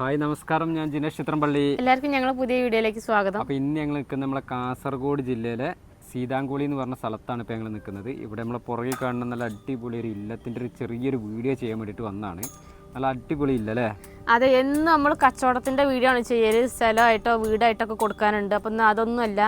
Hi നമസ്കാരം. ഞാൻ ജിനേഷ് ചിത്രംപള്ളി എല്ലാവർക്കും ഞങ്ങൾ പുതിയ വീഡിയോയിലേക്ക് സ്വാഗതം. അപ്പോൾ ഇന്ന് ഞങ്ങൾ നിൽക്കുന്നത് നമ്മളെ കാസർഗോഡ് ജില്ലയിലെ സീതാങ്കുളി എന്ന് പറഞ്ഞ സ്ഥലത്താണ് ഇപ്പോൾ ഞങ്ങൾ നിൽക്കുന്നത്. ഇവിടെ നമ്മളെ പുറകിൽ കാണുന്ന നല്ല അടിപൊളി ഒരു ഇല്ലത്തിന്റെ ഒരു ചെറിയൊരു വീഡിയോ ചെയ്യാൻ വേണ്ടിയിട്ട് വന്നതാണ് നല്ല അടിപൊളി ഇല്ലല്ലേ അതെ എന്നും നമ്മൾ കച്ചവടത്തിന്റെ വീഡിയോ ആണ് ചെയ്യൽ. സ്ഥലമായിട്ടോ വീടായിട്ടോ ഒക്കെ കൊടുക്കാനുണ്ട്. അപ്പം ഇന്ന് അതൊന്നുമല്ല.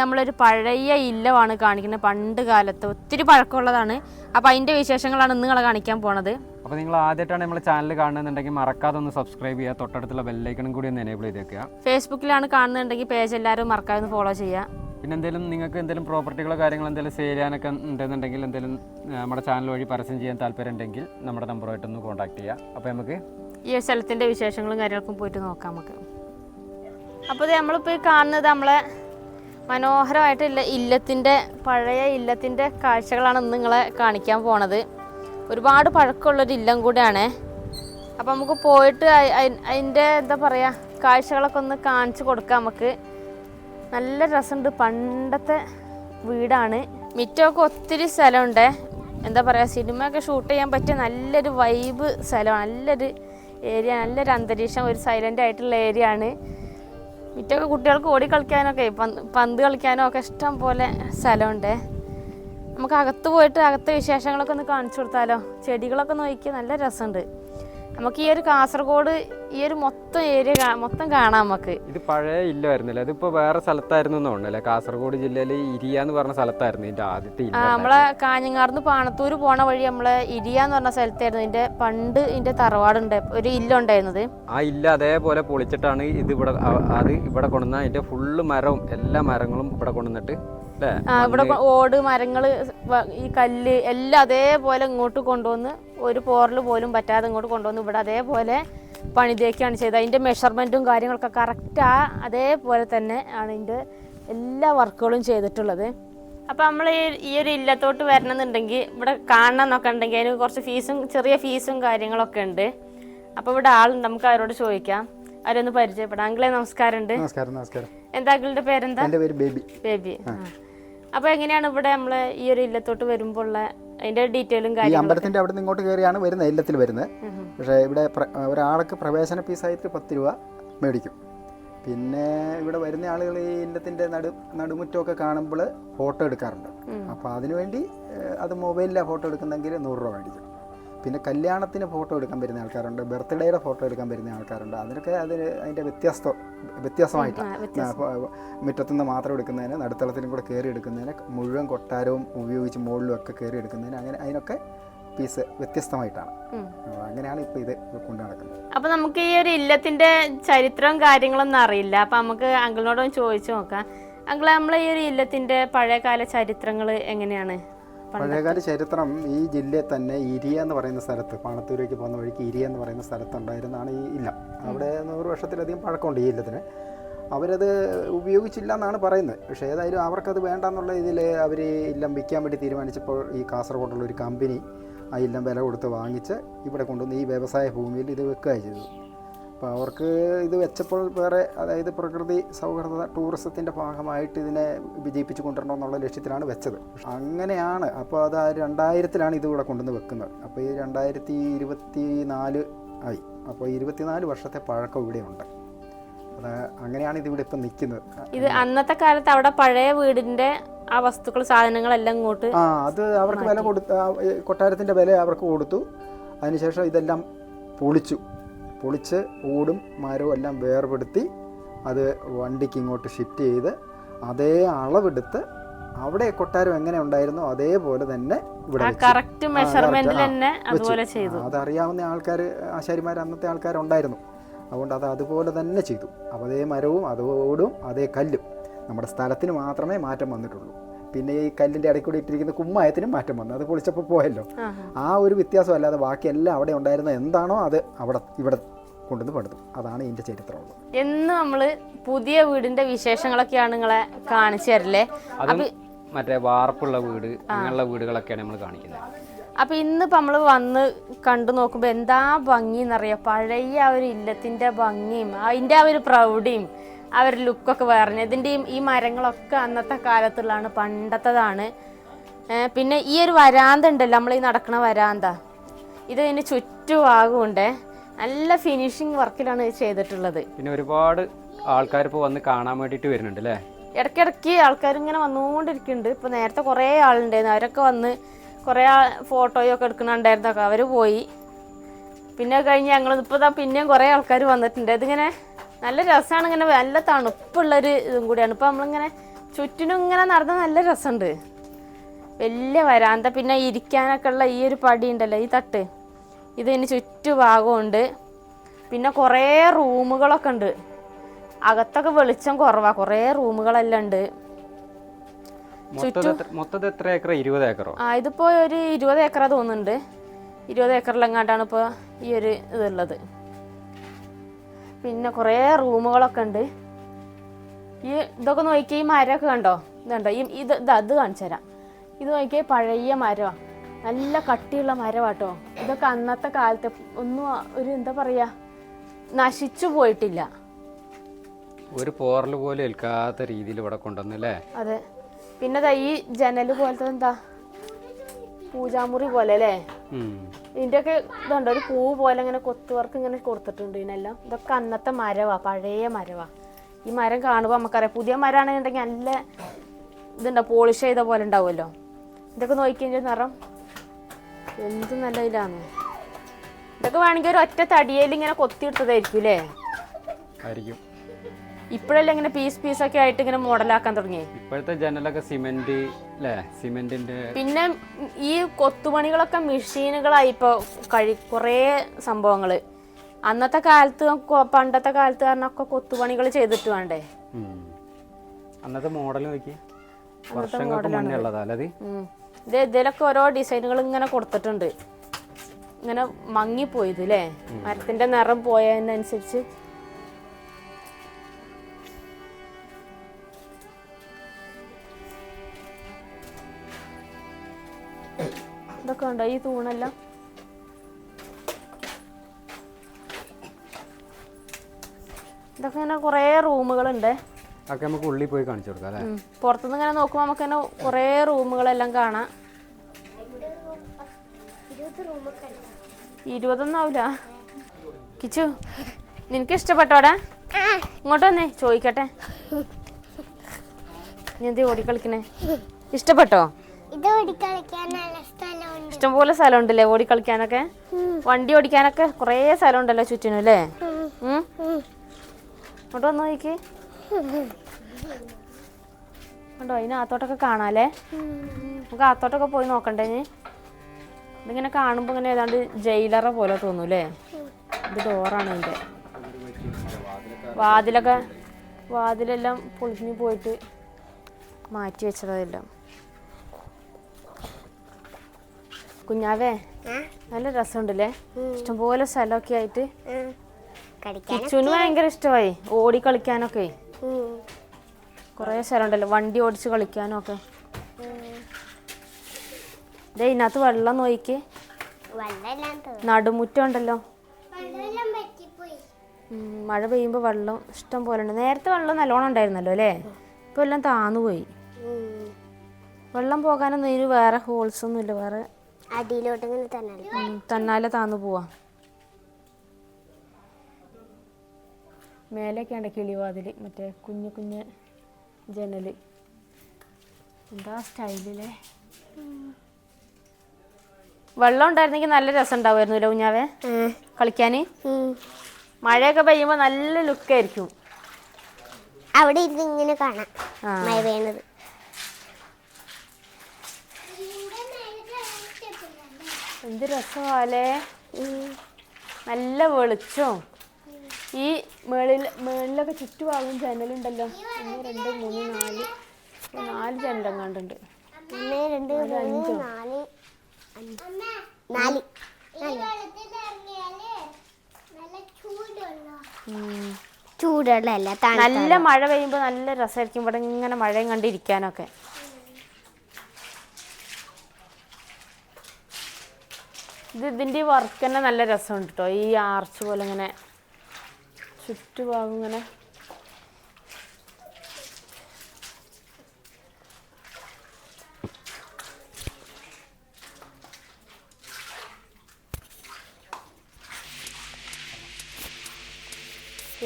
നമ്മളൊരു പഴയ ഇല്ലമാണ് കാണിക്കുന്നത്. പണ്ട് കാലത്ത് ഒത്തിരി പഴക്കമുള്ളതാണ്. അപ്പം അതിന്റെ വിശേഷങ്ങളാണ് ഇന്ന് നിങ്ങളെ കാണിക്കാൻ പോണത്. അപ്പോൾ നിങ്ങൾ ആദ്യമായിട്ടാണ് നമ്മളെ ചാനൽ കാണുന്നുണ്ടെങ്കിൽ മറക്കാതെ ഒന്ന് സബ്സ്ക്രൈബ് ചെയ്യുക. തൊട്ടടുത്തുള്ള ബെല്ലൈക്കണും കൂടി ഒന്ന് എനേബിൾ ചെയ്തേക്കുക ഫേസ്ബുക്കിലാണ് കാണുന്നുണ്ടെങ്കിൽ പേജ് എല്ലാവരും മറക്കാതെ ഒന്ന് ഫോളോ ചെയ്യുക. പിന്നെ എന്തെങ്കിലും നിങ്ങൾക്ക് എന്തെങ്കിലും പ്രോപ്പർട്ടികളോ കാര്യങ്ങളോ എന്തെങ്കിലും സെയിൽ ചെയ്യാനൊക്കെ ഉണ്ടെന്നുണ്ടെങ്കിൽ എന്തെങ്കിലും നമ്മുടെ ചാനൽ വഴി പരസ്യം ചെയ്യാൻ താല്പര്യം ഉണ്ടെങ്കിൽ നമ്മുടെ നമ്പറുമായിട്ടൊന്ന് കോൺടാക്ട് ചെയ്യുക. അപ്പോൾ നമുക്ക് ഈ സ്ഥലത്തിന്റെ വിശേഷങ്ങളും കാര്യങ്ങൾക്കും പോയിട്ട് നോക്കാം നമുക്ക്. അപ്പോൾ നമ്മളിപ്പോൾ ഈ കാണുന്നത് നമ്മളെ മനോഹരമായിട്ടുള്ള ഇല്ലത്തിന്റെ പഴയ ഇല്ലത്തിന്റെ കാഴ്ചകളാണ് ഇന്ന് നിങ്ങളെ കാണിക്കാൻ പോണത്. ഒരുപാട് പഴക്കമുള്ളൊരു ഇല്ലം കൂടെയാണ്. അപ്പം നമുക്ക് പോയിട്ട് അതിന്റെ എന്താ പറയുക കാഴ്ചകളൊക്കെ ഒന്ന് കാണിച്ചു കൊടുക്കാം നമുക്ക്. നല്ല രസമുണ്ട്. പണ്ടത്തെ വീടാണ്. മിറ്റമൊക്കെ ഒത്തിരി സ്ഥലമുണ്ട്. എന്താ പറയുക സിനിമയൊക്കെ ഷൂട്ട് ചെയ്യാൻ പറ്റിയ നല്ലൊരു വൈബ് സ്ഥലമാണ്. നല്ലൊരു ഏരിയ നല്ലൊരു അന്തരീക്ഷം ഒരു സൈലന്റ് ആയിട്ടുള്ള ഏരിയ ആണ്. മിറ്റമൊക്കെ കുട്ടികൾക്ക് ഓടി കളിക്കാനൊക്കെ പന്ത് കളിക്കാനോ ഒക്കെ ഇഷ്ടം പോലെ സ്ഥലമുണ്ട്. നമുക്ക് അകത്ത് പോയിട്ട് അകത്തെ വിശേഷങ്ങളൊക്കെ ഒന്ന് കാണിച്ചു കൊടുത്താലോ? ചെടികളൊക്കെ നോക്കി നല്ല രസമുണ്ട്. നമുക്ക് ഈ ഒരു കാസർഗോഡ് ഈ ഒരു മൊത്തം ഏരിയ മൊത്തം കാണാം നമുക്ക്. ഇത് പഴയ ഇല്ലായിരുന്നല്ലേ? അതിപ്പോ വേറെ സ്ഥലത്തായിരുന്നു തോന്നുന്നല്ലേ കാസർഗോഡ് ജില്ലയിലെ ഇരിയ എന്ന് പറഞ്ഞ സ്ഥലത്തായിരുന്നു ഇതിന്റെ ആദ്യത്തെ നമ്മളെ കാഞ്ഞങ്ങാർന്ന് പാണത്തൂര് പോണ വഴി നമ്മളെ ഇരിയ എന്ന് പറഞ്ഞ സ്ഥലത്തായിരുന്നു ഇതിന്റെ പണ്ട് ഇതിന്റെ തറവാടുണ്ട് ഒരു ഇല്ലുണ്ടായിരുന്നത്. ആ ഇല്ല അതേപോലെ പൊളിച്ചിട്ടാണ് ഇത് ഇവിടെ അത് ഇവിടെ കൊണ്ടുവന്ന അതിന്റെ ഫുള്ള് മരവും എല്ലാ മരങ്ങളും ഇവിടെ കൊണ്ടുവന്നിട്ട് ഇവിടെ ഓട് മരങ്ങൾ ഈ കല്ല് എല്ലാം അതേപോലെ ഇങ്ങോട്ട് കൊണ്ടുവന്ന് ഒരു പോറൽ പോലും പറ്റാതെ ഇങ്ങോട്ട് കൊണ്ടുവന്ന് ഇവിടെ അതേപോലെ പണിതേക്കാണ് ചെയ്തത്. അതിന്റെ മെഷർമെന്റും കാര്യങ്ങളൊക്കെ കറക്റ്റ് ആ അതേപോലെ തന്നെ ആണ് അതിന്റെ എല്ലാ വർക്കുകളും ചെയ്തിട്ടുള്ളത്. അപ്പൊ നമ്മൾ ഈ ഒരു ഇല്ലത്തോട്ട് വരണമെന്നുണ്ടെങ്കിൽ ഇവിടെ കാണണം എന്നൊക്കെ ഉണ്ടെങ്കിൽ അതിന് കുറച്ച് ഫീസും ചെറിയ ഫീസും കാര്യങ്ങളൊക്കെ ഉണ്ട്. അപ്പൊ ഇവിടെ ആളുണ്ട് നമുക്ക് അവരോട് ചോദിക്കാം. അവരൊന്ന് പരിചയപ്പെടാം. അങ്കിളെ നമസ്കാരമുണ്ട്. നമസ്കാരം നമസ്കാരം. എന്താ അങ്കിളുടെ പേരെന്താ? പേര് ബേബി. ബേബി. അപ്പൊ എങ്ങനെയാണ് ഇവിടെ നമ്മൾ ഈ ഒരു ഇല്ലത്തോട്ട് വരുമ്പോൾ ഉള്ള അതിന്റെ ഡീറ്റെയിലും ഈ അമ്പലത്തിന്റെ അവിടെ നിന്ന് ഇങ്ങോട്ട് കയറിയാണ് വരുന്നത് ഇല്ലത്തിൽ വരുന്നത്. പക്ഷേ ഇവിടെ ഒരാൾക്ക് പ്രവേശന ഫീസായിട്ട് പത്ത് രൂപ മേടിക്കും. പിന്നെ ഇവിടെ വരുന്ന ആളുകൾ ഈ ഇല്ലത്തിന്റെ നടു നടുമുറ്റമൊക്കെ കാണുമ്പോൾ ഫോട്ടോ എടുക്കാറുണ്ട്. അപ്പോൾ അതിനുവേണ്ടി അത് മൊബൈലിലാണ് ഫോട്ടോ എടുക്കുന്നെങ്കിൽ നൂറ് രൂപ മേടിക്കും. പിന്നെ കല്യാണത്തിന് ഫോട്ടോ എടുക്കാൻ വരുന്ന ആൾക്കാരുണ്ട് ബർത്ത്ഡേയുടെ ഫോട്ടോ എടുക്കാൻ വരുന്ന ആൾക്കാരുണ്ട്. അതിനൊക്കെ അതിന് അതിന്റെ വ്യത്യസ്ത വ്യത്യാസമായിട്ടാണ് മുറ്റത്തുനിന്ന് മാത്രം എടുക്കുന്നതിന് നടുത്തളത്തിലും കൂടെ കയറി എടുക്കുന്നതിന് മുഴുവൻ കൊട്ടാരവും ഉപയോഗിച്ച് മുകളിലും ഒക്കെ കയറി എടുക്കുന്നതിന് അങ്ങനെ അതിനൊക്കെ പീസ് വ്യത്യസ്തമായിട്ടാണ്. അങ്ങനെയാണ് ഇപ്പൊ ഇത് കൊണ്ടു നടക്കുന്നത്. അപ്പൊ നമുക്ക് ഈ ഒരു ഇല്ലത്തിന്റെ ചരിത്രവും കാര്യങ്ങളൊന്നും അറിയില്ല. അപ്പൊ നമുക്ക് അങ്കിളിനോടൊന്ന് ചോദിച്ചു നോക്കാം. അങ്കിൾ നമ്മൾ ഈ ഒരു ഇല്ലത്തിന്റെ പഴയകാല ചരിത്രങ്ങൾ എങ്ങനെയാണ്? പഴയകാല ചരിത്രം ഈ ജില്ലയിൽ തന്നെ ഇരിയ എന്ന് പറയുന്ന സ്ഥലത്ത് പാണത്തൂരേക്ക് പോകുന്ന വഴിക്ക് ഇരിയ എന്ന് പറയുന്ന സ്ഥലത്തുണ്ടായിരുന്നാണ് ഈ ഇല്ല. അവിടെ നൂറ് വർഷത്തിലധികം പഴക്കമുണ്ട് ഈ ഇല്ലത്തിന്. അവരത് ഉപയോഗിച്ചില്ല എന്നാണ് പറയുന്നത്. പക്ഷേ ഏതായാലും അവർക്കത് വേണ്ടെന്നുള്ള ഇതിൽ അവർ ഇല്ലം വിൽക്കാൻ വേണ്ടി തീരുമാനിച്ചപ്പോൾ ഈ കാസർഗോഡുള്ള ഒരു കമ്പനി ആ ഇല്ലം വില കൊടുത്ത് വാങ്ങിച്ച് ഇവിടെ കൊണ്ടുവന്ന് ഈ വ്യവസായ ഭൂമിയിൽ ഇത് വെക്കുകയാണ് ചെയ്തത്. അപ്പോൾ അവർക്ക് ഇത് വെച്ചപ്പോൾ വേറെ അതായത് പ്രകൃതി സൗഹൃദ ടൂറിസത്തിന്റെ ഭാഗമായിട്ട് ഇതിനെ വിജയിപ്പിച്ച് കൊണ്ടുവരണം എന്നുള്ള ലക്ഷ്യത്തിലാണ് വെച്ചത്. അങ്ങനെയാണ്. അപ്പോൾ അത് ആ രണ്ടായിരത്തിലാണ് ഇത് ഇവിടെ കൊണ്ടുവന്ന് വെക്കുന്നത്. അപ്പോൾ ഈ രണ്ടായിരത്തി ഇരുപത്തി നാല് ആയി. അപ്പോൾ ഇരുപത്തിനാല് വർഷത്തെ പഴക്കം ഇവിടെയുണ്ട്. അത് അങ്ങനെയാണ് ഇതിവിടെ ഇപ്പം നിൽക്കുന്നത്. ഇത് അന്നത്തെ കാലത്ത് അവിടെ പഴയ വീടിന്റെ ആ വസ്തുക്കൾ സാധനങ്ങളെല്ലാം ഇങ്ങോട്ട് ആ അത് അവർക്ക് വില കൊടുത്ത് കൊട്ടാരത്തിന്റെ വില അവർക്ക് കൊടുത്തു. അതിനുശേഷം ഇതെല്ലാം പൊളിച്ചു. പൊളിച്ച് ഓടും മരവും എല്ലാം വേർപെടുത്തി അത് വണ്ടിക്ക് ഇങ്ങോട്ട് ഷിഫ്റ്റ് ചെയ്ത് അതേ അളവെടുത്ത് അവിടെ കൊട്ടാരം എങ്ങനെ ഉണ്ടായിരുന്നു അതേപോലെ തന്നെ ഇവിടെ. കറക്റ്റ് മെഷർമെന്റിൽ തന്നെ അതുപോലെ ചെയ്തു. അതറിയാവുന്ന ആൾക്കാർ ആശാരിമാർ അന്നത്തെ ആൾക്കാരുണ്ടായിരുന്നു അതുകൊണ്ട് അത് അതുപോലെ തന്നെ ചെയ്തു. അപ്പോൾ അതേ മരവും അതോടും അതേ കല്ലും. നമ്മുടെ സ്ഥലത്തിന് മാത്രമേ മാറ്റം വന്നിട്ടുള്ളൂ. പിന്നെ ഈ കല്ലിന്റെ ഇടയ്ക്ക് കൂടി ഇട്ടിരിക്കുന്ന കുമ്മായത്തിനും മാറ്റം വന്നു. അത് പൊളിച്ചപ്പോൾ പോയല്ലോ. ആ ഒരു വ്യത്യാസം അല്ലാതെ ബാക്കിയെല്ലാം അവിടെ ഉണ്ടായിരുന്ന എന്താണോ അത് അവിടെ ഇവിടെ കൊണ്ടുവന്ന് പണിതു. അതാണ് ഇതിന്റെ ചരിത്രമുള്ളത് എന്ന് നമ്മൾ പുതിയ വീടിന്റെ വിശേഷങ്ങളൊക്കെയാണ് നിങ്ങളെ കാണിച്ചു തരല്ലേ മറ്റേ വാർപ്പുള്ള വീട് അങ്ങനെയുള്ള വീടുകളൊക്കെയാണ് നമ്മൾ കാണിക്കുന്നത്. അപ്പൊ ഇന്നിപ്പോ നമ്മൾ വന്ന് കണ്ടു നോക്കുമ്പോ എന്താ ഭംഗി എന്നറിയാം പഴയ ആ ഒരു ഇല്ലത്തിന്റെ ഭംഗിയും അതിന്റെ ആ ഒരു പ്രൗഢിയും ഒരു ലുക്കൊക്കെ വേറെ ഇതിന്റെയും ഈ മരങ്ങളൊക്കെ അന്നത്തെ കാലത്തുള്ളതാണ് പണ്ടത്തതാണ്. പിന്നെ ഈ ഒരു വരാന്ത ഉണ്ടല്ലോ നമ്മൾ ഈ നടക്കുന്ന വരാന്ത. ഇത് ഇതിന് ചുറ്റുഭാഗമുണ്ട് നല്ല ഫിനിഷിങ് വർക്കിലാണ് ഇത് ചെയ്തിട്ടുള്ളത്. പിന്നെ ഒരുപാട് ആൾക്കാർ ഇപ്പോൾ വന്ന് കാണാൻ വേണ്ടിയിട്ട് വരുന്നുണ്ട് അല്ലേ? ഇടയ്ക്കിടയ്ക്ക് ആൾക്കാർ ഇങ്ങനെ വന്നുകൊണ്ടിരിക്കുന്നുണ്ട് ഇപ്പോൾ നേരത്തെ കുറേ ആളുണ്ടായിരുന്നു. അവരൊക്കെ വന്ന് കുറേ ഫോട്ടോയൊക്കെ എടുക്കുന്നുണ്ടായിരുന്നൊക്കെ. അവർ പോയി. പിന്നെ കഴിഞ്ഞ് ഞങ്ങൾ ഇപ്പോൾ ഇതാ പിന്നെയും കുറേ ആൾക്കാർ വന്നിട്ടുണ്ട്. ഇതിങ്ങനെ നല്ല രസമാണ് ഇങ്ങനെ നല്ല തണുപ്പുള്ളൊരു ഇതും കൂടിയാണ്. ഇപ്പം നമ്മളിങ്ങനെ ചുറ്റിനും ഇങ്ങനെ നടന്ന നല്ല രസമുണ്ട് വലിയ വരാന്ത പിന്നെ ഇരിക്കാനൊക്കെ ഉള്ള ഈ ഒരു പടി ഉണ്ടല്ലോ ഈ തട്ട്. ഇതിന് ചുറ്റുഭാഗമുണ്ട് പിന്നെ കുറേ റൂമുകളൊക്കെ ഉണ്ട്. അകത്തൊക്കെ വെളിച്ചം കുറവാണ് കുറേ റൂമുകളെല്ലാം ഉണ്ട്. മൊത്തത്തിൽ എത്ര- മൊത്തത്തിൽ എത്ര ഏക്കർ ഇരുപത് ഏക്കറോ? ആ ഇതിപ്പോ ഒരു ഇരുപത് ഏക്കറാ തോന്നുന്നുണ്ട്. ഇരുപത് ഏക്കറിലെങ്ങാണ്ടാണ് ഇപ്പോൾ ഈ ഒരു ഇതുള്ളത് പിന്നെ കുറേ റൂമുകളൊക്കെ ഉണ്ട്. ഈ ഇതൊക്കെ നോക്കിയാൽ ഈ മരമൊക്കെ കണ്ടോ? ഇതുണ്ടോ? ഈ ഇത് ഇത് അത് കാണിച്ചു തരാം. ഇത് നോക്കിയാൽ പഴയ മരമാണ് നല്ല കട്ടിയുള്ള മരമാട്ടോ ഇതൊക്കെ അന്നത്തെ കാലത്ത് ഒന്നും ഒരു എന്താ പറയുക നശിച്ചു പോയിട്ടില്ല. ഒരു പോറൽ പോലെ ഏൽക്കാത്ത രീതിയിൽ ഇവിടെ കൊണ്ടുവന്നല്ലേ അതെ. പിന്നെ ഈ ജനൽ പോലത്തെ എന്താ? പൂജാമുറി പോലെ അല്ലേ? ഇതിന്റെയൊക്കെ ഇതുണ്ട് ഒരു പൂ പോലെ ഇങ്ങനെ കൊത്തുവർക്ക് ഇങ്ങനെ കൊടുത്തിട്ടുണ്ട് ഇതിനെല്ലാം. ഇതൊക്കെ അന്നത്തെ മരവാ പഴയ മരവാ. ഈ മരം കാണുമ്പോൾ നമുക്കറിയാം പുതിയ മരമാണെന്നുണ്ടെങ്കിൽ നല്ല ഇതുണ്ടോ പോളിഷ് ചെയ്ത പോലെ ഉണ്ടാവുമല്ലോ. ഇതൊക്കെ നോക്കിക്കഴിഞ്ഞാൽ നിറം. എന്ത് നല്ല ഇതിലാണ് ഇതൊക്കെ വേണമെങ്കിൽ ഒരു ഒറ്റ തടിയിൽ ഇങ്ങനെ കൊത്തിയിട്ടതായിരിക്കും അല്ലേ ആയിരിക്കും. ഇപ്പോഴല്ലേ ഇങ്ങനെ പീസ് പീസ് ഒക്കെ ആയിട്ട് ഇങ്ങനെ മോഡലാക്കാൻ തുടങ്ങി ഇപ്പോഴത്തെ ജനലൊക്കെ സിമെന്റ് സിമെന്റിന്റെ പിന്നെ ഈ കൊത്തുപണികളൊക്കെ മെഷീനുകളായി ഇപ്പൊ കഴി കുറേ സംഭവങ്ങൾ അന്നത്തെ കാലത്ത് പണ്ടത്തെ കാലത്ത് കാരണമൊക്കെ കൊത്തുപണികൾ ചെയ്തിട്ട് വേണ്ടേ? അന്നത്തെ മോഡൽ നോക്കി. വർഷങ്ങൾക്ക് മുന്നേ ഉള്ളതാ അല്ലത് ഉം. ഇത് ഇതിലൊക്കെ ഓരോ ഡിസൈനുകൾ ഇങ്ങനെ കൊടുത്തിട്ടുണ്ട്. ഇങ്ങനെ മങ്ങിപ്പോയത് അല്ലേ മരത്തിന്റെ നിറം പോയതിനനുസരിച്ച് ഉണ്ടോ ഈ തൂണെല്ലാം? ഇതൊക്കെ ഇങ്ങനെ കുറേ റൂമുകളുണ്ട്. അതൊക്കെ നമുക്ക് ഉള്ളിൽ പോയി കാണിച്ചു കൊടുക്കാം അല്ലേ. പുറത്തുനിന്ന് ഇങ്ങനെ നോക്കുമ്പോൾ നമുക്ക് തന്നെ കുറേ റൂമുകളെല്ലാം കാണാം. ഇരുപതൊന്നും ആവില്ല കിച്ചു നിനക്ക് ഇഷ്ടപ്പെട്ടോടാ ഇങ്ങോട്ട് വന്നേ ചോദിക്കട്ടെ. നീ എന്തി ഓടിക്കളിക്കണേ? ഇഷ്ടപ്പെട്ടോ? ഇത് ഓടിക്കളിക്കാൻ നല്ല സ്ഥലമുണ്ട് ഇഷ്ടംപോലെ സ്ഥലം ഉണ്ടല്ലേ ഓടി കളിക്കാനൊക്കെ വണ്ടി ഓടിക്കാനൊക്കെ കുറേ സ്ഥലം ഉണ്ടല്ലോ ചുറ്റിനും അല്ലേ? ഇങ്ങോട്ട് വന്ന് നോക്കി കണ്ടോ അതിനകത്തോട്ടൊക്കെ കാണാല്ലേ? നമുക്ക് അകത്തോട്ടൊക്കെ പോയി നോക്കണ്ടേ? ഇതിങ്ങനെ കാണുമ്പോൾ ഇങ്ങനെ ഏതാണ്ട് ജയിലറ പോലെ തോന്നൂലേ ഇത് ഡോറാണ് അതിന്റെ. വാതിലൊക്കെ വാതിലെല്ലാം പൊളിഞ്ഞു പോയിട്ട് മാറ്റി വെച്ചതെല്ലാം കുഞ്ഞാവേ നല്ല രസമുണ്ടല്ലേ? ഇഷ്ടംപോലെ സ്ഥലമൊക്കെ ആയിട്ട്. കിച്ചുവിന് ഭയങ്കര ഇഷ്ടമായി. ഓടി കളിക്കാനൊക്കെ. കുറേ സ്ഥലമുണ്ടല്ലോ. വണ്ടി ഓടിച്ച് കളിക്കാനും ഒക്കെ ദേ ഇതിനകത്ത് വെള്ളം നോയിക്ക്. നടുമുറ്റം ഉണ്ടല്ലോ മഴ പെയ്യുമ്പോൾ വെള്ളം ഇഷ്ടം പോലെ ഉണ്ട് നേരത്തെ വെള്ളം നല്ലോണം ഉണ്ടായിരുന്നല്ലോ അല്ലേ? ഇപ്പം എല്ലാം താന്നു പോയി വെള്ളം പോകാനൊന്നും ഇതിന് വേറെ ഹോൾസ് ഒന്നും ഇല്ല വേറെ അടിയിലോട്ട് ഇങ്ങനെ തന്നാലെ താന്നു പോവാ. മേലെയൊക്കെ ഉണ്ട് കിളിവാതിൽ മറ്റേ കുഞ്ഞു കുഞ്ഞ് ജനൽ എന്താ സ്റ്റൈലിലെ? വെള്ളം ഉണ്ടായിരുന്നെങ്കിൽ നല്ല രസം ഉണ്ടാവുമായിരുന്നു അല്ലേ കുഞ്ഞാവേ? കളിക്കാൻ മഴയൊക്കെ പെയ്യുമ്പോൾ നല്ല ലുക്കായിരിക്കും. അവിടെ ഇരുന്ന് ഇങ്ങനെ കാണാം മഴ പെയ്യണത്. എന്ത് രസമാലേ നല്ല വെളിച്ചോ. ഈ മേളിൽ മേളിലൊക്കെ ചുറ്റുഭാഗം ജനലുണ്ടല്ലോ. ഒന്ന് രണ്ട് മൂന്ന് നാല്. നാല് ജനലെങ്ങാണ്ടുണ്ട്. ഒന്ന് രണ്ട് മൂന്ന് നാല്. നാല്. നല്ല മഴ പെയ്യുമ്പോൾ നല്ല രസമായിരിക്കും ഇവിടെ ഇങ്ങനെ മഴയും കണ്ടിരിക്കാനൊക്കെ. ഇത് ഇതിന്റെ വർക്ക് തന്നെ നല്ല രസമുണ്ട് കേട്ടോ ഈ ആർച്ച് പോലെ ഇങ്ങനെ ചുറ്റുഭാഗം ഇങ്ങനെ.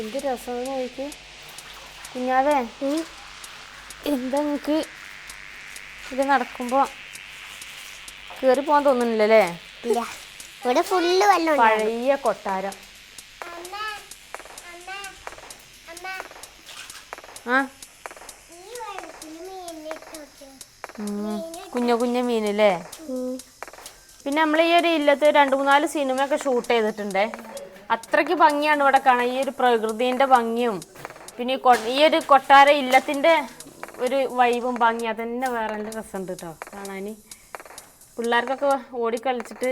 എന്ത് രസമാണ് നോക്കി കുഞ്ഞാവേ എന്താ നിങ്ങക്ക് ഇത് നടക്കുമ്പോ കേറി പോകാൻ തോന്നുന്നില്ലല്ലേ? ഇവിടെ ഫുള്ള് വെള്ളം പഴയ കൊട്ടാരം. ആ. കുഞ്ഞു കുഞ്ഞു മീനല്ലേ? പിന്നെ നമ്മൾ ഈ ഒരു ഇല്ലത്ത് രണ്ട് മൂന്നാൽ സിനിമയൊക്കെ ഷൂട്ട് ചെയ്തിട്ടുണ്ട്. അത്രയ്ക്ക് ഭംഗിയാണ് ഇവിടെ കാണാൻ. ഈ ഒരു പ്രകൃതിന്റെ ഭംഗിയും പിന്നെ ഈ ഒരു കൊട്ടാര ഇല്ലത്തിന്റെ ഒരു വൈബും ഭംഗി. അതന്നെ വേറെ രസം രസമുണ്ട് കേട്ടോ കാണാൻ പിള്ളേർക്കൊക്കെ ഓടിക്കളിച്ചിട്ട്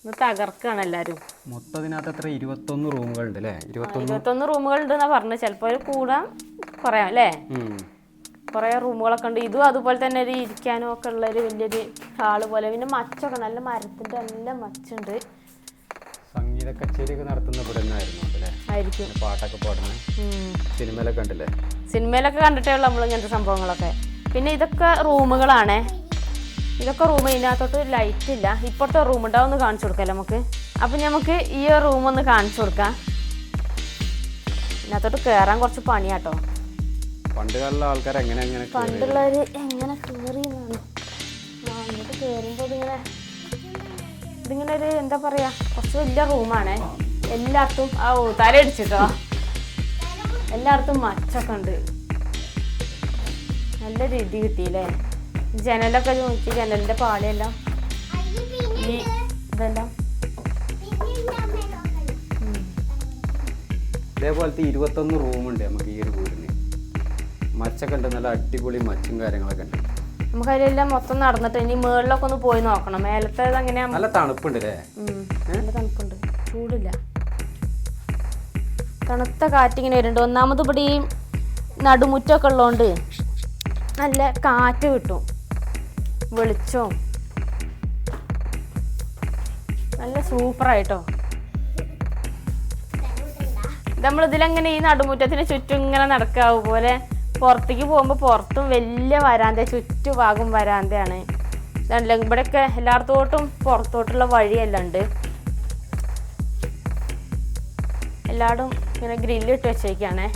ഇന്ന് തകർക്കാണ് എല്ലാരും. മൊത്തം ഇതിനകത്ത് എത്ര? ഇരുപത്തൊന്ന് റൂമുകളുണ്ട് അല്ലേ? ഇരുപത്തൊന്ന് ഇരുപത്തൊന്ന് റൂമുകൾ ഉണ്ടെന്നാ പറഞ്ഞത്. ചിലപ്പോൾ ഒരു കൂടാൻ കുറയാം അല്ലേ. കുറേ റൂമുകളൊക്കെ ഉണ്ട്. ഇതും അതുപോലെ തന്നെ ഒരു ഇരിക്കാനും ഒക്കെ ഉള്ള ഒരു വലിയൊരു ഹാൾ പോലെ. പിന്നെ മച്ചൊക്കെ നല്ല മരത്തിന്റെ നല്ല മച്ചുണ്ട്. സംഗീത കച്ചേരിയൊക്കെ നടത്തുന്ന അല്ലേ? ആയിരിക്കും. പാട്ടൊക്കെ പാടുന്നത് സിനിമയിലൊക്കെ കണ്ടില്ലേ? സിനിമയിലൊക്കെ കണ്ടിട്ടേ ഉള്ളൂ നമ്മൾ ഇങ്ങനത്തെ സംഭവങ്ങളൊക്കെ. പിന്നെ ഇതൊക്കെ റൂമുകളാണേ. ഇതൊക്കെ റൂം ഇതിനകത്തോട്ട് ലൈറ്റ് ഇല്ല. ഇപ്പോഴത്തെ റൂം ഉണ്ടാവും ഒന്ന് കാണിച്ചു കൊടുക്കാം നമുക്ക്? അപ്പം നമുക്ക് ഈ റൂം ഒന്ന് കാണിച്ചു കൊടുക്കാം. ഇതിനകത്തോട്ട് കയറാൻ കുറച്ച് പണിയാട്ടോ. പണ്ട് കാലത്തുള്ള ആൾക്കാർ എങ്ങനെ എങ്ങനെ പണ്ടുള്ളവർ എങ്ങനെ കയറി എന്നിട്ട് കയറുമ്പോൾ ഇതിങ്ങനെ ഇതിങ്ങനെ ഒരു എന്താ പറയാ കുറച്ച് വലിയ റൂമാണ് എല്ലായിടത്തും ആ ഓ തലയടിച്ചിട്ടോ എല്ലായിടത്തും മച്ചൊക്കെ ഉണ്ട്. നല്ല രീതി കിട്ടിയില്ലേ? ജനലൊക്കെ നോക്കി ജനലിന്റെ പാളിയെല്ലാം. ഈ ഇതെല്ലാം. ഇതേപോലത്തെ ഇരുപത്തൊന്ന് റൂമുണ്ട് നമുക്ക് ഈ ഒരു വീടിന്. മച്ചൊക്കെ ഉണ്ട് നല്ല അടിപൊളി മച്ചും കാര്യങ്ങളൊക്കെ ഉണ്ട്. നമുക്ക് അതിലെല്ലാം മൊത്തം നടന്നിട്ട് ഇനി മുകളിലൊക്കെ ഒന്ന് പോയി നോക്കണം. മേലത്തേത് എങ്ങനെയാ നല്ല തണുപ്പുണ്ട് അല്ലേ. നല്ല തണുപ്പുണ്ട്. ചൂടില്ല. തണുത്ത കാറ്റിങ്ങനെ വരുന്നുണ്ട്. ഒന്നാമത് ഇവിടെ ഈ നടുമുറ്റമൊക്കെ ഉള്ളതുകൊണ്ട് നല്ല കാറ്റ് കിട്ടും. വെളിച്ചവും നല്ല സൂപ്പറായിട്ടോ? നമ്മൾ ഇതിലെങ്ങനെ ഈ നടുമുറ്റത്തിന് ചുറ്റും ഇങ്ങനെ നടക്കാവും പോലെ പുറത്തേക്ക് പോകുമ്പോൾ പുറത്തും വലിയ വരാന്ത ചുറ്റുഭാഗം വരാന്തയാണ്. ഇവിടെയൊക്കെ എല്ലായിടത്തോട്ടും പുറത്തോട്ടുള്ള വഴിയെല്ലാം എല്ലായിടും ഇങ്ങനെ ഗ്രില്ലിട്ട് വെച്ചേക്കാണ്.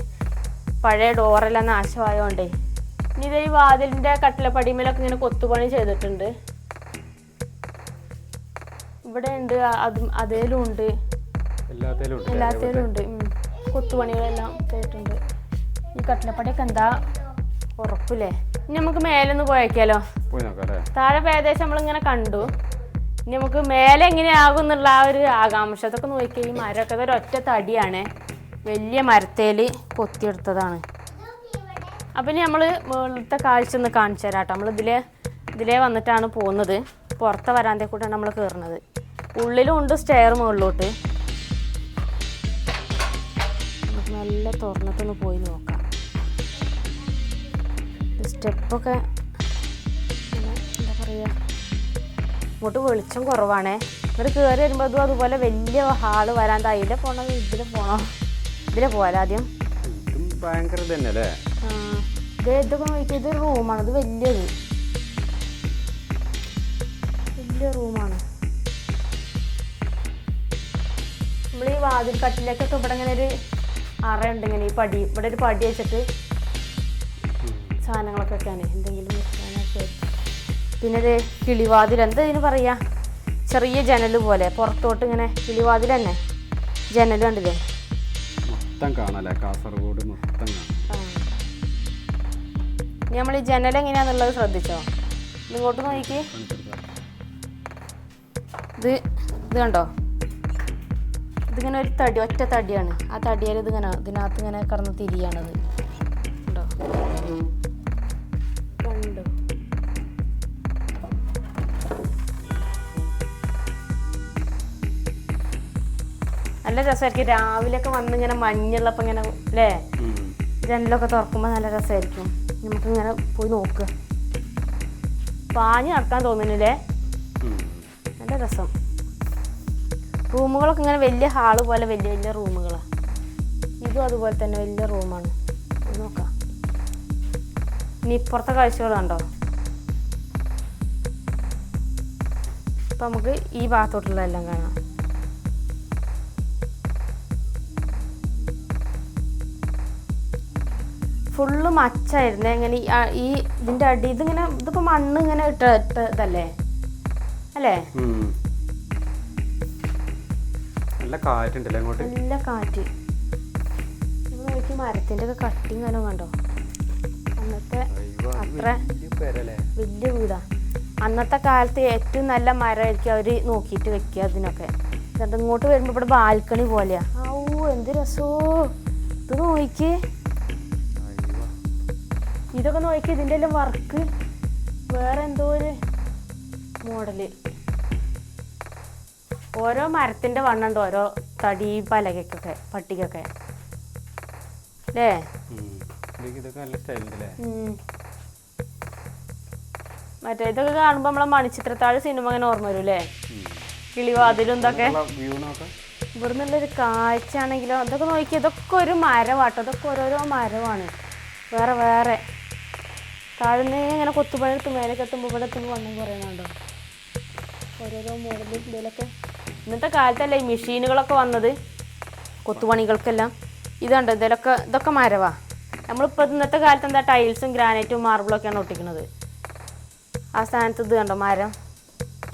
പഴയ ഡോറെല്ലാം നാശമായതുകൊണ്ടേ ഇനി ഇത് ഈ വാതിലിന്റെ കട്ടിലപ്പടിമേലൊക്കെ ഇങ്ങനെ കൊത്തുപണി ചെയ്തിട്ടുണ്ട്. ഇവിടെ ഉണ്ട് അതും അതേലും ഉണ്ട് എല്ലാത്തേലും ഉണ്ട്. കൊത്തുപണികളെല്ലാം ചെയ്തിട്ടുണ്ട്. ഈ കട്ടിലപ്പടിയൊക്കെ എന്താ ഉറപ്പില്ലേ? ഇനി നമുക്ക് മേലൊന്ന് പോയേക്കാലോ താഴെ ഏകദേശം നമ്മളിങ്ങനെ കണ്ടു. ഇനി നമുക്ക് മേലെ എങ്ങനെയാകും എന്നുള്ള ആ ഒരു ആകാംക്ഷ അതൊക്കെ നോക്കിയാൽ ഈ മരമൊക്കെ ഒരു ഒറ്റ തടിയാണ്. വലിയ മരത്തേൽ കൊത്തിയെടുത്തതാണ്. അപ്പം നമ്മൾ മുകളിലത്തെ കാഴ്ച ഒന്ന് കാണിച്ചു തരാം കേട്ടോ. നമ്മൾ ഇതിലേ വന്നിട്ടാണ് പോകുന്നത്. പുറത്തെ വരാന്തേ കൂട്ടാണ് നമ്മൾ കയറുന്നത്. ഉള്ളിലും ഉണ്ട് സ്റ്റെയർ മുകളിലോട്ട്. നല്ല തുറന്നിട്ടൊന്ന് പോയി നോക്കാം. സ്റ്റെപ്പൊക്കെ എന്താ പറയുക ഇങ്ങോട്ട് വെളിച്ചം കുറവാണേ. ഇവർ കയറി വരുമ്പോൾ അതും അതുപോലെ വലിയ ഹാൾ വരാൻ അതിലെ പോണോ ഇതിലെ പോകണം ഇതിലെ പോയാലോ ആദ്യം? ഇതും ഭയങ്കര തന്നെ അല്ലേ ഇത് ഇതൊക്കെ ഇതൊരു ഇത് റൂമാണ് ഇത് വലിയത്. വലിയ റൂമാണ് നമ്മൾ ഈ വാതിൽ കട്ടിലേക്കൊക്കെ ഇവിടെ ഇങ്ങനെ ഒരു അറയുണ്ട് ഇങ്ങനെ ഈ പടി. ഇവിടെ ഒരു പടി വെച്ചിട്ട് സാധനങ്ങളൊക്കെ വെക്കാനേ. എന്തെങ്കിലും പിന്നെ ഇത് കിളിവാതിൽ. എന്താ ഇതിന് പറയുക ചെറിയ ജനൽ പോലെ. പുറത്തോട്ട് ഇങ്ങനെ കിളിവാതിൽ തന്നെ. ജനൽ കണ്ടില്ലേ? മൊത്തം കാണാല്ലേ? കാസർഗോഡ് മൊത്തം കാണാം. നമ്മൾ ഈ ജനൽ എങ്ങനെയാന്നുള്ളത് ശ്രദ്ധിച്ചോ? ഇങ്ങോട്ട് നോക്കി. ഇത് ഇത് കണ്ടോ? ഇതിങ്ങനെ ഒരു തടി ഒറ്റ തടിയാണ്. ആ തടിയാൽ ഇതിങ്ങനെ ഇതിനകത്ത് ഇങ്ങനെ കിടന്ന് തിരിയാണത്. കണ്ടോ? കണ്ടോ? നല്ല രസമായിരിക്കും. രാവിലെയൊക്കെ വന്നിങ്ങനെ മഞ്ഞുള്ളപ്പോൾ ഇങ്ങനെ അല്ലേ? ജനലൊക്കെ തുറക്കുമ്പോൾ നല്ല രസമായിരിക്കും. നമുക്കിങ്ങനെ പോയി നോക്കുക പാഞ്ഞ് നടക്കാൻ തോന്നുന്നില്ലേ? നല്ല രസം. റൂമുകളൊക്കെ ഇങ്ങനെ വലിയ ഹാൾ പോലെ വലിയ വലിയ റൂമുകളാണ് ഇതും അതുപോലെ തന്നെ വലിയ റൂമാണ്. നോക്കാം. ഇനി ഇപ്പുറത്തെ കാഴ്ചകൾ കണ്ടോ? അപ്പം നമുക്ക് ഈ ഭാഗത്തോട്ടുള്ള എല്ലാം കാണാം. ഫുള്ള് മച്ചായിരുന്നു. എങ്ങനെ ഈ- ഇതിന്റെ അടി ഇതിങ്ങനെ ഇതിപ്പോ മണ്ണ് ഇങ്ങനെ ഇട്ട ഇട്ട ഇതല്ലേ? അല്ലേ. നല്ല കാറ്റുണ്ടല്ലേ അങ്ങോട്ട്? നല്ല കാറ്റ്. നോക്കി മരത്തിന്റെ ഒക്കെ കട്ടിങ് കനോ കണ്ടോ? അന്നത്തെ അത്ര വലിയ വീടാ. അന്നത്തെ കാലത്ത് ഏറ്റവും നല്ല മരമായിരിക്കും അവർ നോക്കിയിട്ട് വെക്കുക അതിനൊക്കെ. എന്നിട്ട് ഇങ്ങോട്ട് വരുമ്പോ ഇവിടെ ബാൽക്കണി പോലെയാ. ഓ എന്ത് രസോ. ഇത് നോക്കി ഇതൊക്കെ നോക്കി ഇതിന്റെ എല്ലാം വർക്ക് വേറെ എന്തോ ഒരു മോഡൽ ഓരോ മരത്തിന്റെ വണ്ണുണ്ട് ഓരോ തടി പലകയ്ക്കൊക്കെ പട്ടിക്കൊക്കെ. അല്ലേ മറ്റേ ഇതൊക്കെ കാണുമ്പോ നമ്മളെ മണിച്ചിത്രത്താഴ് സിനിമ അങ്ങനെ ഓർമ്മ വരും അല്ലേ കിളിവാതിലും ഇതൊക്കെ. ഇവിടെ നിന്നുള്ളൊരു കാഴ്ച ആണെങ്കിലോ ഇതൊക്കെ നോക്കി ഇതൊക്കെ ഒരു മരമാട്ടോ ഇതൊക്കെ ഓരോരോ മരമാണ് വേറെ വേറെ. താഴ്ന്ന് ഇങ്ങനെ കൊത്തുപഴത്ത് മേലേക്ക് എത്തുമ്പോൾ ഇവിടെ എത്തുമ്പോൾ വണ്ണം കുറയുന്നുണ്ടോ ഓരോരോ മോഡലും ഇതിലൊക്കെ. ഇന്നത്തെ കാലത്തല്ലേ ഈ മെഷീനുകളൊക്കെ വന്നത്? കൊത്തുപണികൾക്കെല്ലാം. ഇതുണ്ട് ഇതിലൊക്കെ ഇതൊക്കെ മരവാ. നമ്മളിപ്പോൾ ഇന്നത്തെ കാലത്ത് എന്താ ടൈൽസും ഗ്രാനൈറ്റും മാർബിളൊക്കെയാണ് ഒട്ടിക്കുന്നത്. ആ സ്ഥാനത്ത് ഇത് കണ്ടോ മരം?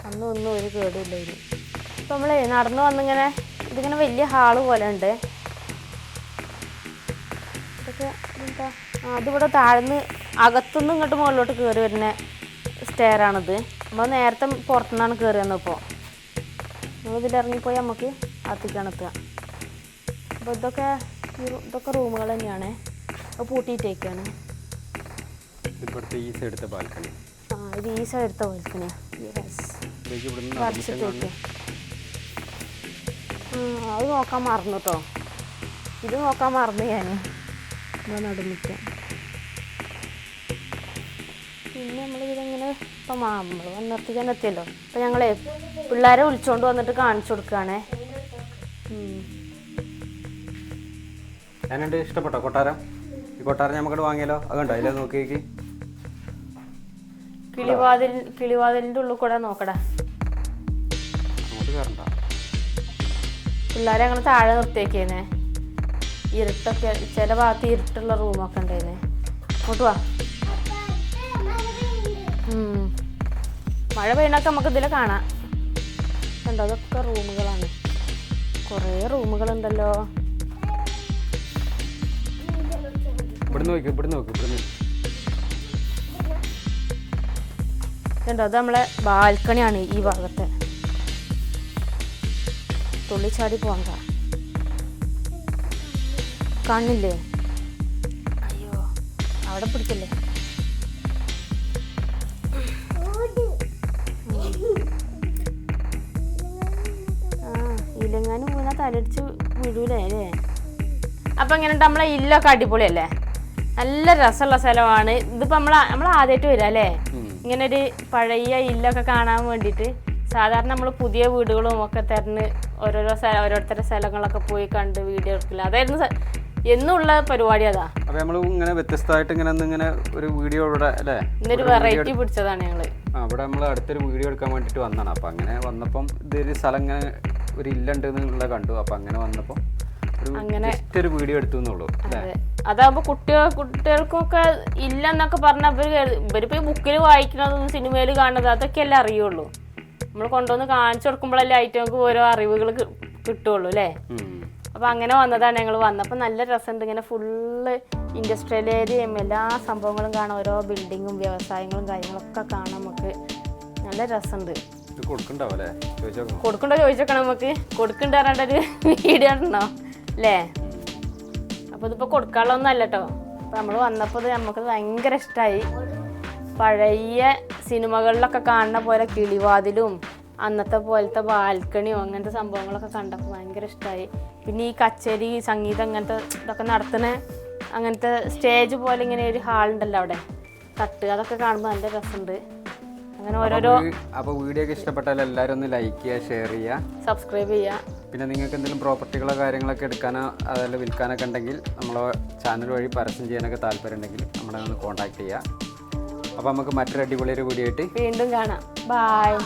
അന്നും ഒന്നും ഒരു കേടുമില്ല ഒരു ഇപ്പം നമ്മൾ നടന്നു വന്നിങ്ങനെ ഇതിങ്ങനെ വലിയ ഹാൾ പോലെ ഉണ്ട്. ഇതൊക്കെ എന്താ? അതിവിടെ താഴ്ന്ന് അകത്തുനിന്ന് ഇങ്ങോട്ട് മുകളിലോട്ട് കയറി വരുന്ന സ്റ്റെയറാണിത് നമ്മൾ നേരത്തെ പുറത്തുനിന്നാണ് കയറി വന്നപ്പോൾ നമ്മളിതിൽ ഇറങ്ങിപ്പോയി നമുക്ക് അകത്തേക്കാണ് എത്തുക. അപ്പോൾ ഇതൊക്കെ ഇതൊക്കെ റൂമുകൾ തന്നെയാണ്. അപ്പോൾ പൂട്ടിയിട്ടേക്കാണ്. ഇവിടുത്തെ ഈ സൈഡത്തെ ബാൽക്കണി ആ ഇത് ഈ സൈഡത്തെ വരച്ചിട്ടേക്ക്. അത് നോക്കാൻ മറന്നു കേട്ടോ ഇത് നോക്കാൻ മറന്നു ഞാൻ ഇവിടെ നടുമിക്ക പിന്നെ നമ്മൾ ഇതിങ്ങനെ ഇപ്പം നമ്മൾ വന്നിടത്തേക്ക് എത്തിയല്ലോ അപ്പം ഞങ്ങളെ പിള്ളേരെ വിളിച്ചുകൊണ്ട് വന്നിട്ട് കാണിച്ചു കൊടുക്കുകയാണേ. ഞാനുണ്ട് ഇഷ്ടപ്പെട്ടോ കൊട്ടാരം? ഈ കൊട്ടാരം നമുക്കത് വാങ്ങിയാലോ? അതുണ്ടോ കണ്ടോ? അതിലെ നോക്കിയേക്ക് കിളിവാതിൽ കിളിവാതിലിന്റെ ഉള്ളിൽ കൂടെ നോക്കടാ. പിള്ളേരെ അങ്ങനെ താഴെ നിർത്തിയേക്കേനെ. ഇരുട്ടൊക്കെ ചില ഭാഗത്ത് ഇരുട്ടുള്ള റൂമൊക്കെ ഉണ്ടായിരുന്നേ ഇങ്ങോട്ട് വാ. മഴ പെയ്യണൊക്കെ നമുക്ക് ഇതിൽ കാണാം. കണ്ടോ അതൊക്കെ റൂമുകളാണ്. കുറേ റൂമുകളുണ്ടല്ലോ. കണ്ടോ അത് നമ്മളെ ബാൽക്കണിയാണ് ഈ ഭാഗത്തെ. തുള്ളിച്ചാടി പോണ്ട കാണില്ലേ അയ്യോ അവിടെ പിടിക്കല്ലേ? ആ ഇല്ലെങ്ങാനും വീണാ തലടിച്ച് വീഴൂലേ അല്ലേ? അപ്പൊ എങ്ങനെ നമ്മളെ ഇല്ലൊക്കെ അടിപൊളിയല്ലേ? നല്ല രസമുള്ള സ്ഥലമാണ്. ഇതിപ്പോ നമ്മൾ നമ്മൾ ആദ്യമായിട്ട് വരിക അല്ലേ? ഇങ്ങനെ ഒരു പഴയ ഇല്ലൊക്കെ കാണാൻ വേണ്ടിയിട്ട് സാധാരണ നമ്മൾ പുതിയ വീടുകളും ഒക്കെ തിരഞ്ഞ് ഓരോരോ സ്ഥലം ഓരോരുത്തരുടെ സ്ഥലങ്ങളൊക്കെ പോയി കണ്ട് വീഡിയോ എടുക്കില്ല. അതായിരുന്നു എന്നുള്ള പരിപാടി അതാ. അപ്പൊ നമ്മൾ ഇങ്ങനെ വ്യത്യസ്തമായിട്ട് ഇങ്ങനെ ഇങ്ങനെ ഒരു വീഡിയോ ഇവിടെ അല്ലേ? ഇന്നൊരു വെറൈറ്റി പിടിച്ചതാണ് ഞങ്ങൾ. അവിടെ നമ്മൾ അടുത്തൊരു വീഡിയോ എടുക്കാൻ വേണ്ടിട്ട് വന്നതാണ്. അപ്പൊ അങ്ങനെ വന്നപ്പം ഇതൊരു സ്ഥലം ഇങ്ങനെ ഒരു ഇല്ലുണ്ട് എന്നുള്ള കണ്ടു. അപ്പൊ അങ്ങനെ വന്നപ്പം അങ്ങനെ ഒരു വീഡിയോ എടുത്തു എന്നുള്ളൂ അതെ. അതാകുമ്പോ കുട്ടികൾ കുട്ടികൾക്കൊക്കെ ഇല്ല എന്നൊക്കെ പറഞ്ഞ ഇവർ ഇവരിപ്പോ ബുക്കിൽ വായിക്കുന്നതും സിനിമയിൽ കാണുന്നത് അതൊക്കെയല്ലേ അറിയുള്ളൂ. നമ്മൾ കൊണ്ടുവന്ന് കാണിച്ചു കൊടുക്കുമ്പോഴല്ലേ ഐറ്റങ്ങൾക്ക് ഓരോ അറിവുകൾ കിട്ടുള്ളൂ അല്ലേ? ഉം. അപ്പൊ അങ്ങനെ വന്നതാണ് ഞങ്ങൾ വന്നപ്പോൾ നല്ല രസമുണ്ട്. ഇങ്ങനെ ഫുള്ള് ഇൻഡസ്ട്രിയൽ ഏരിയയും എല്ലാ സംഭവങ്ങളും കാണാം. ഓരോ ബിൽഡിങ്ങും വ്യവസായങ്ങളും കാര്യങ്ങളൊക്കെ കാണാം നമുക്ക്. നല്ല രസമുണ്ട്. കൊടുക്കണ്ടോ ചോദിച്ചോക്കണം നമുക്ക്? കൊടുക്കണ്ട ഒരു വീഡിയോ ഉണ്ടോ അല്ലേ അപ്പോൾ ഇതിപ്പോൾ കൊടുക്കാനുള്ളതൊന്നും അല്ല കേട്ടോ അപ്പോൾ നമ്മൾ വന്നപ്പോൾ നമുക്ക് ഭയങ്കര ഇഷ്ടമായി പഴയ സിനിമകളിലൊക്കെ കാണുന്ന പോലെ കിളിവാതിലും അന്നത്തെ പോലത്തെ ബാൽക്കണിയോ അങ്ങനത്തെ സംഭവങ്ങളൊക്കെ കണ്ടപ്പോൾ ഭയങ്കര ഇഷ്ടമായി പിന്നെ ഈ കച്ചേരി സംഗീതം അങ്ങനത്തെ ഇതൊക്കെ നടത്തുന്ന അങ്ങനത്തെ സ്റ്റേജ് പോലെ ഇങ്ങനെ ഒരു ഹാളുണ്ടല്ലോ അവിടെ. തട്ട് അതൊക്കെ കാണുമ്പോൾ നല്ല രസമുണ്ട്. അങ്ങനെ ഓരോരോ അപ്പോൾ വീഡിയോ ഒക്കെ ഇഷ്ടപ്പെട്ടാൽ എല്ലാവരും ഒന്ന് ലൈക്ക് ചെയ്യുക ഷെയർ ചെയ്യുക. സബ്സ്ക്രൈബ് ചെയ്യുക. പിന്നെ നിങ്ങൾക്ക് എന്തെങ്കിലും പ്രോപ്പർട്ടികളോ കാര്യങ്ങളൊക്കെ എടുക്കാനോ അതല്ല വിൽക്കാനൊക്കെ ഉണ്ടെങ്കിൽ നമ്മളെ ചാനൽ വഴി പരസ്യം ചെയ്യാനൊക്കെ താല്പര്യം ഉണ്ടെങ്കിൽ നമ്മളെ ഒന്ന് കോൺടാക്ട് ചെയ്യുക. അപ്പോൾ നമുക്ക് മറ്റൊരു അടിപൊളി ഒരു വീഡിയോ ആയിട്ട് വീണ്ടും കാണാം. ബായ്